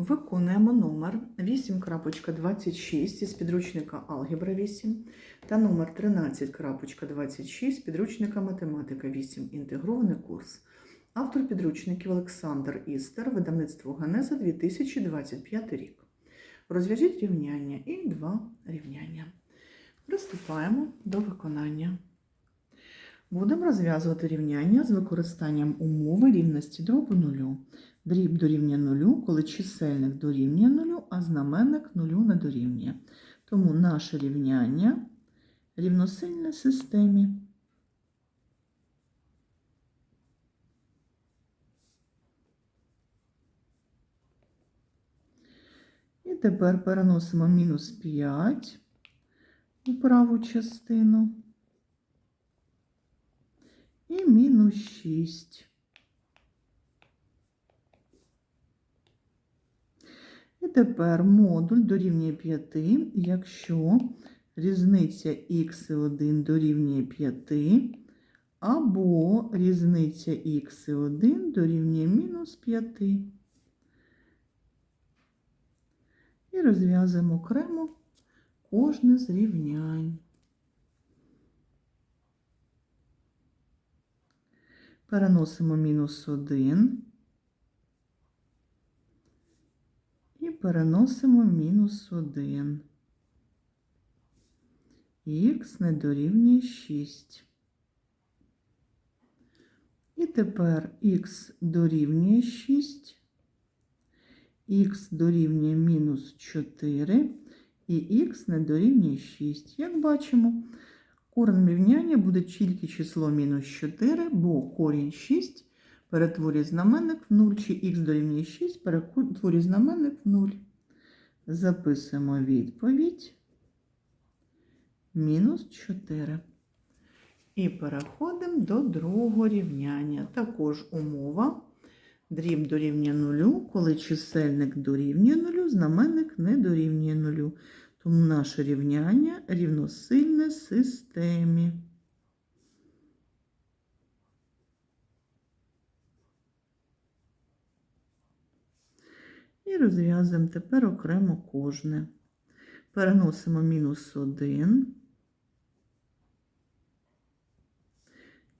Виконуємо номер 8.26 із підручника Алгебра 8 та номер 13.26 з підручника Математика 8. Інтегрований курс. Автор підручників Олександр Істер, видавництво Генеза 2025 рік. Розв'яжіть рівняння і два рівняння. Приступаємо до виконання. Будемо розв'язувати рівняння з використанням умови рівності дробу нулю. Дріб дорівнює нулю, коли чисельник дорівнює нулю, а знаменник нулю не дорівнює. Тому наше рівняння рівносильне системі. І тепер переносимо мінус 5 у праву частину і мінус 6. І тепер модуль дорівнює 5, якщо різниця х1 дорівнює 5, або різниця х1 дорівнює мінус 5. І розв'язуємо окремо кожне з рівнянь. Переносимо мінус 1 і переносимо мінус 1. Х не дорівнює 6. І тепер х дорівнює 6, х дорівнює мінус 4 і х не дорівнює 6. Як бачимо, корень рівняння буде тільки число мінус 4, бо корінь 6 перетворює знаменник в 0, чи х дорівнює 6 перетворює знаменник в 0. Записуємо відповідь мінус 4. І переходимо до другого рівняння. Також умова. Дріб дорівнює нулю, коли чисельник дорівнює нулю, знаменник не дорівнює нулю. Тому наше рівняння рівносильне системі. І розв'язуємо тепер окремо кожне. Переносимо мінус 1.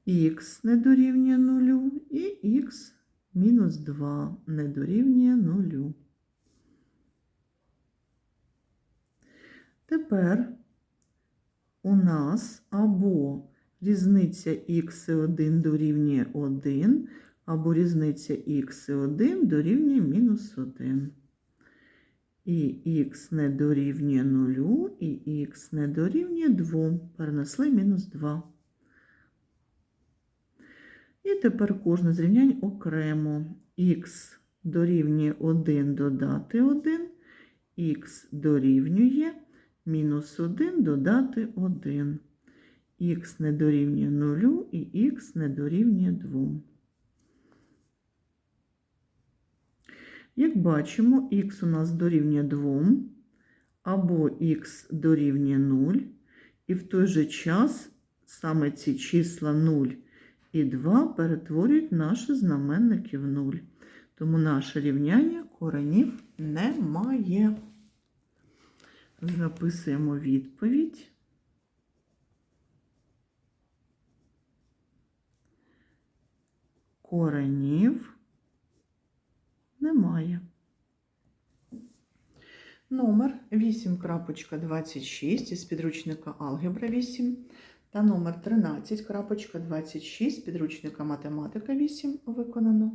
Х не дорівнює нулю і х мінус 2 не дорівнює нулю. Тепер у нас або різниця х1 дорівнює 1, або різниця х1 дорівнює мінус 1. І х не дорівнює 0, і х не дорівнює 2. Перенесли мінус 2. І тепер кожне з рівнянь окремо. х дорівнює 1 додати 1, х дорівнює мінус 1 додати 1. х не дорівнює 0 і х не дорівнює 2. Як бачимо, х у нас дорівнює 2, або х дорівнює 0, і в той же час саме ці числа 0 і 2 перетворюють наші знаменники в 0. Тому наше рівняння коренів немає. Записуємо відповідь. Коренів немає. Номер 8.26 із підручника Алгебра 8 та номер 13.26 з підручника Математика 8 виконано.